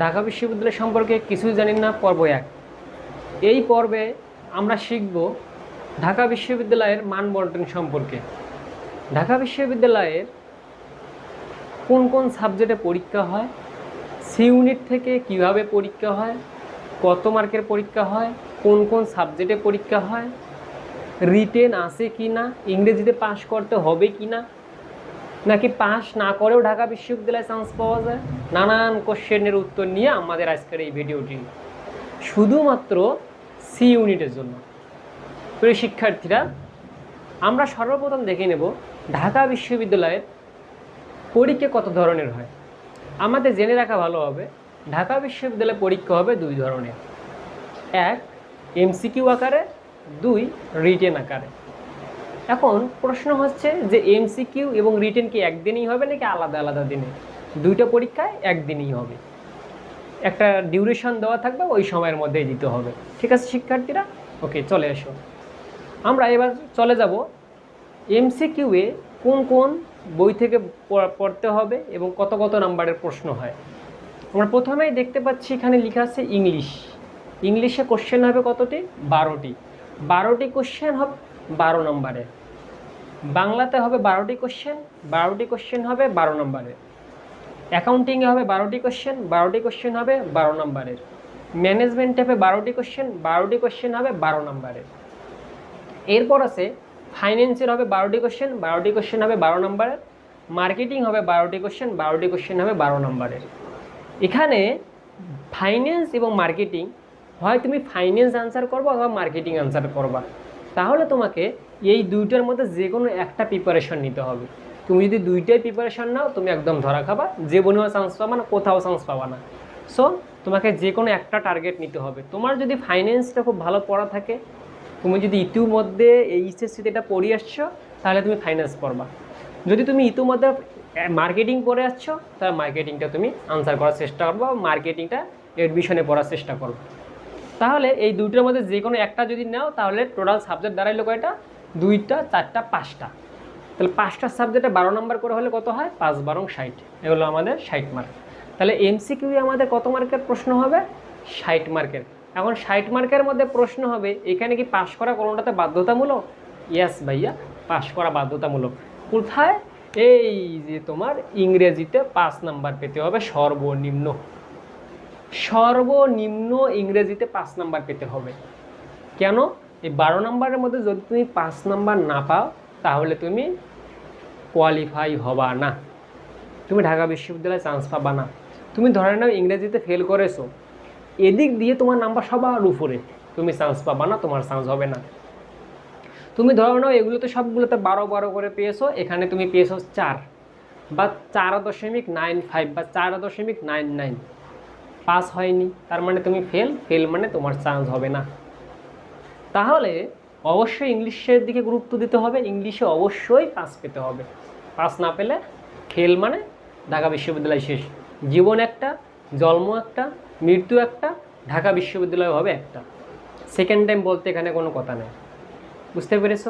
ঢাকা বিশ্ববিদ্যালয় সম্পর্কে কিছুই জানি না, পর্ব এক। এই পর্বে আমরা শিখব ঢাকা বিশ্ববিদ্যালয়ের মান বন্টন সম্পর্কে। ঢাকা বিশ্ববিদ্যালয়ের কোন কোন সাবজেক্টে পরীক্ষা হয়, সি ইউনিট থেকে কীভাবে পরীক্ষা হয়, কত মার্কের পরীক্ষা হয়, কোন কোন সাবজেক্টে পরীক্ষা হয়, রিটেন আছে কি না ইংরেজিতে পাশ করতে হবে কি না নাকি পাস না করেও ঢাকা বিশ্ববিদ্যালয়ে চান্স পাওয়া যায়? নানান কোশ্চেনের উত্তর নিয়ে আমাদের আজকের এই ভিডিওটি। শুধুমাত্র সি ইউনিটের জন্য। প্রিয় শিক্ষার্থীরা, আমরা সর্বপ্রথম দেখে নেব ঢাকা বিশ্ববিদ্যালয়ের পরীক্ষা কত ধরনের হয়। আমাদের জেনে রাখা ভালো হবে, ঢাকা বিশ্ববিদ্যালয়ে পরীক্ষা হবে দুই ধরনের। এক এমসিকিউ আকারে, দুই রিটেন আকারে। এখন প্রশ্ন হচ্ছে যে এমসিকিউ এবং রিটেন কি একদিনই হবে নাকি আলাদা আলাদা দিনে? দুইটা পরীক্ষায় একদিনই হবে। একটা ডিউরেশন দেওয়া থাকবে, ওই সময়ের মধ্যেই দিতে হবে। ঠিক আছে, শিক্ষার্থীরা? ওকে চলে এসো। আমরা এবার চলে যাব এমসিকিউয়ে কোন কোন বই থেকে পড়- পড়তে হবে এবং কত কত নাম্বারের প্রশ্ন হয়। আমরা প্রথমেই দেখতে পাচ্ছি এখানে লেখা আছে ইংলিশ। ইংলিশে কোশ্চেন হবে কতটি? বারোটি। বারোটি কোশ্চেন হবে বারো নম্বরের বাংলাতে হবে বারোটি কোশ্চেন বারোটি কোশ্চেন হবে বারো নম্বরের। অ্যাকাউন্টিংয়ে হবে বারোটি কোশ্চেন বারোটি কোশ্চেন হবে বারো নম্বরের। ম্যানেজমেন্টে হবে বারোটি কোশ্চেন বারোটি কোশ্চেন হবে বারো নম্বরের। এরপর আছে ফাইন্যান্সের হবে বারোটি কোশ্চেন বারোটি কোশ্চেন হবে বারো নম্বরের। মার্কেটিং হবে বারোটি কোশ্চেন বারোটি কোশ্চেন হবে বারো নম্বরের। এখানে ফাইন্যান্স এবং মার্কেটিং হয় তুমি ফাইন্যান্স আনসার করব অথবা মার্কেটিং আনসার করবা। তাহলে তোমাকে এই দুইটার মধ্যে যে কোনো একটা প্রিপারেশন নিতে হবে। তুমি যদি দুইটাই প্রিপারেশন নাও, তুমি একদম ধরা খাবা। যে বনেও চান্স পাবা না, কোথাও চান্স পাবা না। সো তোমাকে যে কোনো একটা টার্গেট নিতে হবে। তোমার যদি ফাইন্যান্সটা খুব ভালো পড়া থাকে, তুমি যদি ইতিমধ্যে এই এইচএসসিতে এটা পড়ে আসছো, তাহলে তুমি ফাইন্যান্স পড়বা। যদি তুমি ইতিমধ্যে মার্কেটিং পড়ে আসছো, তাহলে মার্কেটিংটা তুমি আনসার করার চেষ্টা করব মার্কেটিংটা এডমিশনে পড়ার চেষ্টা করব। তাহলে এই দুইটার মধ্যে যে কোনো একটা যদি নাও, তাহলে টোটাল সাবজেক্ট দাঁড়াইলো কয়টা? দুইটা, চারটা, পাঁচটা। তাহলে পাঁচটা সাবজেক্টে বারো নম্বর করে হলে কত হয়? পাঁচ বারং ষাট। এগুলো আমাদের ষাট মার্ক তাহলে এমসিকিউ আমাদের কত মার্কের প্রশ্ন হবে? ষাট মার্কের এখন ষাট মার্কের মধ্যে প্রশ্ন হবে, এখানে কি পাশ করা কোনোটাতে বাধ্যতামূলক? ইয়াস ভাইয়া পাশ করা বাধ্যতামূলক। কোথায়? এই যে তোমার ইংরেজিতে পাঁচ নাম্বার পেতে হবে সর্বনিম্ন। সর্বনিম্ন ইংরেজিতে পাঁচ নাম্বার পেতে হবে। কেন? এই বারো নাম্বারের মধ্যে যদি তুমি পাঁচ নাম্বার না পাও, তাহলে তুমি কোয়ালিফাই হবা না। তুমি ঢাকা বিশ্ববিদ্যালয়ে চান্স পাবা না। তুমি ধরে নাও ইংরেজিতে ফেল করেছ। এদিক দিয়ে তোমার নাম্বার সবার উপরে। তুমি চান্স পাবা না, তোমার চান্স হবে না। তুমি ধরো নাও এগুলোতে সবগুলোতে বারো বারো করে পেয়েছ, এখানে তুমি পেয়েছ চার। বা চার দশমিক নাইন ফাইভ বা চার দশমিক নাইন নাইন। পাস হয়নি, তার মানে তুমি ফেল ফেল মানে তোমার চান্স হবে না। তাহলে অবশ্যই ইংলিশের দিকে গুরুত্ব দিতে হবে, ইংলিশে অবশ্যই পাস পেতে হবে। পাস না পেলে ফেল মানে ঢাকা বিশ্ববিদ্যালয় শেষ। জীবন একটা, জন্ম একটা, মৃত্যু একটা, ঢাকা বিশ্ববিদ্যালয় হবে একটা। সেকেন্ড টাইম বলতে এখানে কোনো কথা নেই। বুঝতে পেরেছ?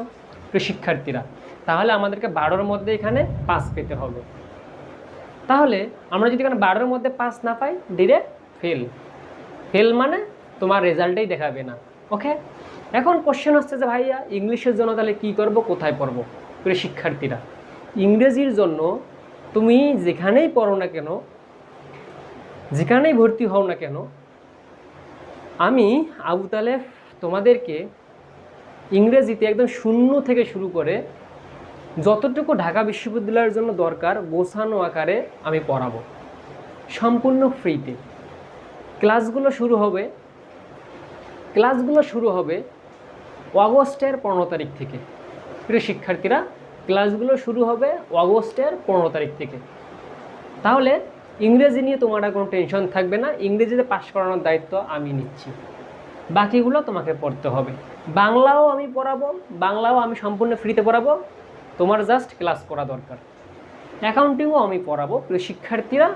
শিক্ষার্থীরা তাহলে আমাদেরকে বারোর মধ্যে এখানে পাস পেতে হবে। তাহলে আমরা যদি এখানে বারোর মধ্যে পাস না পাই ডিরেক্ট ফেল ফেল মানে তোমার রেজাল্টেই দেখাবে না। ওকে এখন কোশ্চেন হচ্ছে যে ভাইয়া ইংলিশের জন্য তাহলে কী করব, কোথায় পড়ব? প্রিয় শিক্ষার্থীরা, ইংরেজির জন্য তুমি যেখানেই পড়ো না কেন, যেখানেই ভর্তি হও না কেন, আমি আবু তালেব তোমাদেরকে ইংরেজিতে একদম শূন্য থেকে শুরু করে যতটুকু ঢাকা বিশ্ববিদ্যালয়ের জন্য দরকার গোছানো আকারে আমি পড়াবো। সম্পূর্ণ ফ্রিতে ক্লাসগুলো শুরু হবে, ক্লাসগুলো শুরু হবে অগস্টের পনেরো তারিখ থেকে। প্রিয় শিক্ষার্থীরা, ক্লাসগুলো শুরু হবে অগস্টের পনেরো তারিখ থেকে। তাহলে ইংরেজি নিয়ে তোমার আর কোনো টেনশন থাকবে না, ইংরেজিতে পাশ করানোর দায়িত্ব আমি নিচ্ছি। বাকিগুলো তোমাকে পড়তে হবে। বাংলাও আমি পড়াবো, বাংলাও আমি সম্পূর্ণ ফ্রিতে পড়াবো, তোমার জাস্ট ক্লাস করা দরকার। অ্যাকাউন্টিংও আমি পড়াবো। প্রিয় শিক্ষার্থীরা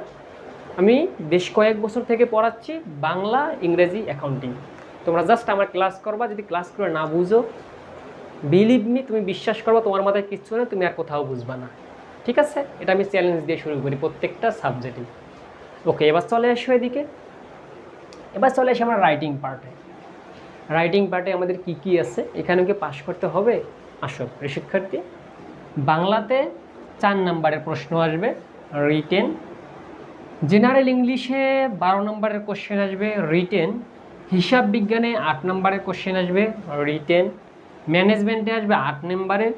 আমি বেশ কয়েক বছর থেকে পড়াচ্ছি বাংলা, ইংরেজি অ্যাকাউন্টিং তোমরা জাস্ট আমার ক্লাস করবা, যদি ক্লাস করে না বুঝো বিলিভ মি তুমি বিশ্বাস করবা, তোমার মাথায় কিচ্ছু না তুমি আর কোথাও বুঝবা না। ঠিক আছে? এটা আমি চ্যালেঞ্জ দিয়ে শুরু করি প্রত্যেকটা সাবজেক্টে ওকে এবার চলে আসো এদিকে। এবার চলে আসি আমরা রাইটিং পার্টে রাইটিং পার্টে আমাদের কি কি আছে? এখানে কি পাশ করতে হবে? আসো শিক্ষার্থী। বাংলাতে চার নাম্বারের প্রশ্ন আসবে রিটেন জেনারেল ইংলিশে বারো নম্বরের কোশ্চেন আসবে রিটেন হিসাব বিজ্ঞানে আট নম্বরের কোশ্চেন আসবে রিটেন ম্যানেজমেন্টে আসবে আট নম্বরের।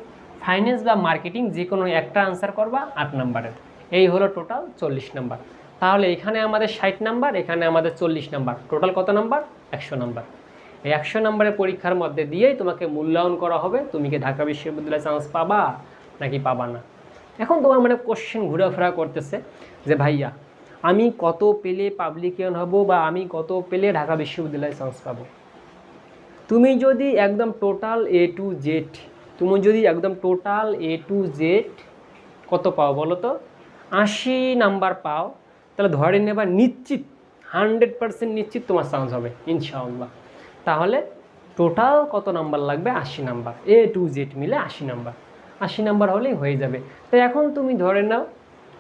ফাইন্যান্স বা মার্কেটিং যে কোনো একটা আনসার করবা আট নম্বরের। এই হলো টোটাল চল্লিশ নাম্বার। তাহলে এখানে আমাদের ষাট নাম্বার, এখানে আমাদের চল্লিশ নাম্বার। টোটাল কত নাম্বার? একশো নাম্বার। এই একশো নম্বরের পরীক্ষার মধ্যে দিয়েই তোমাকে মূল্যায়ন করা হবে। তুমি কি ঢাকা বিশ্ববিদ্যালয়ে চান্স পাবা নাকি পাবা না? এখন তোমার মানে কোশ্চেন ঘোরাফেরা করতেছে যে, ভাইয়া আমি কত পেলে পাবলিকিয়ান হব বা আমি কত পেলে ঢাকা বিশ্ববিদ্যালয়ে চান্স পাবো? তুমি যদি একদম টোটাল এ টু জেড তুমি যদি একদম টোটাল এ টু জেড কত পাও বলো তো? আশি নাম্বার পাও, তাহলে ধরে নেবা নিশ্চিত হান্ড্রেড পার্সেন্ট নিশ্চিত তোমার চান্স হবে, ইনশাআল্লাহ। তাহলে টোটাল কত নাম্বার লাগবে? আশি নাম্বার এ টু জেড মিলে আশি নাম্বার আশি নাম্বার হলেই হয়ে যাবে। তো এখন তুমি ধরে নাও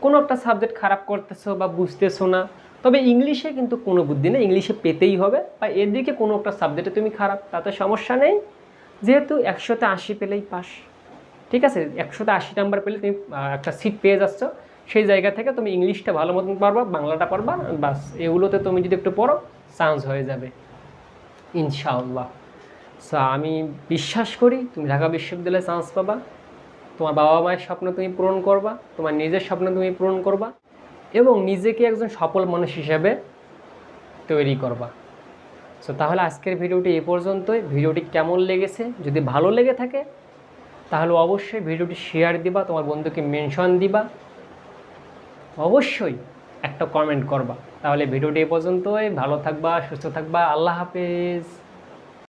কোনো একটা সাবজেক্ট খারাপ করতেছো বা বুঝতেছো না, তবে ইংলিশে কিন্তু কোনো বুদ্ধি নেই, ইংলিশে পেতেই হবে, বা এদিকে কোনো একটা সাবজেক্টে তুমি খারাপ, তাতে সমস্যা নেই। যেহেতু একশোতে আশি পেলেই পাস, ঠিক আছে? একশোতে আশি নাম্বার পেলে তুমি একটা সিট পেয়ে যাচ্ছ। সেই জায়গা থেকে তুমি ইংলিশটা ভালো মতন পারবা, বাংলাটা পারবা, বাস এগুলোতে তুমি যদি একটু পড়ো চান্স হয়ে যাবে। ইনশাআল্লাহ। সো আমি বিশ্বাস করি, তুমি ঢাকা বিশ্ববিদ্যালয়ে চান্স পাবা। তোমার বাবা মায়ের স্বপ্ন তুমি পূরণ করবা, তোমার নিজের স্বপ্ন তুমি পূরণ করবা এবং নিজেকে একজন সফল মানুষ হিসেবে তৈরি করবা। সো তাহলে আজকের ভিডিওটি এ পর্যন্তই। ভিডিওটি কেমন লেগেছে? যদি ভালো লেগে থাকে, তাহলে অবশ্যই ভিডিওটি শেয়ার দিবা, তোমার বন্ধুকে মেনশন দিবা। অবশ্যই একটা কমেন্ট করবা। তাহলে ভিডিওটি এ পর্যন্তই। ভালো থাকবা, সুস্থ থাকবা। আল্লাহ হাফেজ।